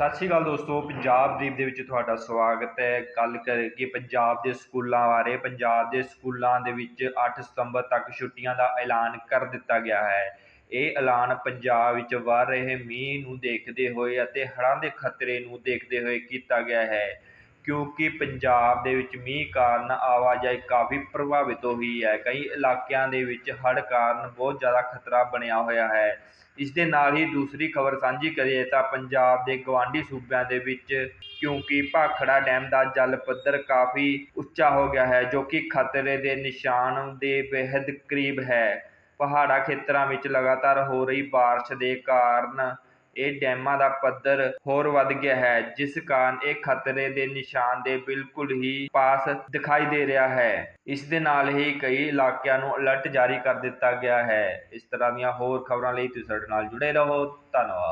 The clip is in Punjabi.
ਸਤਿ ਸ਼੍ਰੀ ਅਕਾਲ ਦੋਸਤੋ, ਪੰਜਾਬ ਦੀਪ ਦੇ ਵਿੱਚ ਤੁਹਾਡਾ ਸਵਾਗਤ ਹੈ। ਗੱਲ ਕਰਕੇ ਪੰਜਾਬ ਦੇ ਸਕੂਲਾਂ ਬਾਰੇ, ਪੰਜਾਬ ਦੇ ਸਕੂਲਾਂ ਦੇ ਵਿੱਚ 8 ਸਤੰਬਰ ਤੱਕ ਛੁੱਟੀਆਂ ਦਾ ਐਲਾਨ ਕਰ ਦਿੱਤਾ ਗਿਆ ਹੈ। ਇਹ ਐਲਾਨ ਪੰਜਾਬ ਵਿੱਚ ਵਰ ਰਹੇ ਮੀਂਹ ਨੂੰ ਦੇਖਦੇ ਹੋਏ ਅਤੇ ਹੜ੍ਹਾਂ ਦੇ ਖਤਰੇ ਨੂੰ ਦੇਖਦੇ ਹੋਏ ਕੀਤਾ ਗਿਆ ਹੈ। ਕਿਉਂਕਿ ਪੰਜਾਬ ਦੇ ਵਿੱਚ ਮੀਂਹ ਕਾਰਨ ਆਵਾਜਾਈ ਕਾਫੀ ਪ੍ਰਭਾਵਿਤ ਹੋਈ ਹੈ ਕਈ ਇਲਾਕਿਆਂ ਦੇ ਵਿੱਚ ਹੜ੍ਹ ਕਾਰਨ ਬਹੁਤ ਜ਼ਿਆਦਾ ਖਤਰਾ ਬਣਿਆ ਹੋਇਆ ਹੈ ਇਸ ਦੇ ਨਾਲ ਹੀ ਦੂਸਰੀ ਖਬਰ ਸਾਂਝੀ ਕਰੀਏ ਤਾਂ ਪੰਜਾਬ ਦੇ ਗਵਾਂਢੀ ਸੂਬਿਆਂ ਦੇ ਵਿੱਚ ਕਿਉਂਕਿ ਭਾਖੜਾ ਡੈਮ ਦਾ ਜਲ ਪੱਧਰ ਕਾਫੀ ਉੱਚਾ ਹੋ ਗਿਆ ਹੈ ਜੋ ਕਿ ਖਤਰੇ ਦੇ ਨਿਸ਼ਾਨ ਦੇ ਬੇਹੱਦ ਕਰੀਬ ਹੈ ਪਹਾੜਾ ਖੇਤਰਾਂ ਵਿੱਚ ਲਗਾਤਾਰ ਹੋ ਰਹੀ بارش ਦੇ ਕਾਰਨ ਇਹ ਡੈਮਾਂ ਦਾ ਪੱਧਰ ਹੋਰ ਵੱਧ ਗਿਆ ਹੈ, ਜਿਸ ਕਾਰਨ ਇਹ ਖਤਰੇ ਦੇ ਨਿਸ਼ਾਨ ਦੇ ਬਿਲਕੁਲ ਹੀ ਪਾਸ ਦਿਖਾਈ ਦੇ ਰਿਹਾ ਹੈ। ਇਸ ਦੇ ਨਾਲ ਹੀ ਕਈ ਇਲਾਕਿਆਂ ਨੂੰ ਅਲਰਟ ਜਾਰੀ ਕਰ ਦਿੱਤਾ ਗਿਆ ਹੈ। ਇਸ ਤਰ੍ਹਾਂ ਦੀਆਂ ਹੋਰ ਖਬਰਾਂ ਲਈ ਤੁਸੀਂ ਸਾਡੇ ਨਾਲ ਜੁੜੇ ਰਹੋ। ਧੰਨਵਾਦ।